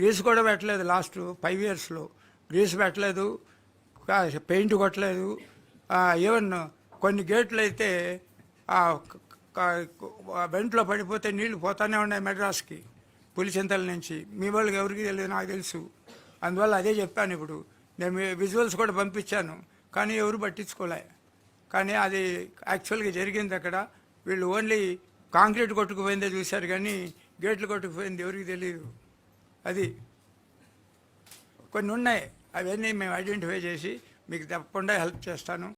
Grace కూడా పెట్టలేదు last five ఇయర్స్లో. గ్రీస్ పెట్టలేదు పెయింట్ కొట్టలేదు ఈవెన్ కొన్ని గేట్లు అయితే వెంట్లో పడిపోతే నీళ్ళు పోతానే ఉన్నాయి మెడ్రాస్కి పులిచింతల నుంచి. మీ వాళ్ళకి ఎవరికి తెలియదు నాకు తెలుసు. అందువల్ల అదే చెప్పాను ఇప్పుడు. నేను విజువల్స్ కూడా పంపించాను కానీ ఎవరు పట్టించుకోలే. కానీ అది యాక్చువల్గా జరిగింది అక్కడ. వీళ్ళు ఓన్లీ కాంక్రీట్ కొట్టుకుపోయిందే చూశారు కానీ గేట్లు కొట్టుకుపోయింది ఎవరికి తెలియదు అది కొన్ని ఉన్నాయి. అవన్నీ మేము ఐడెంటిఫై చేసి మీకు తప్పకుండా హెల్ప్ చేస్తాను.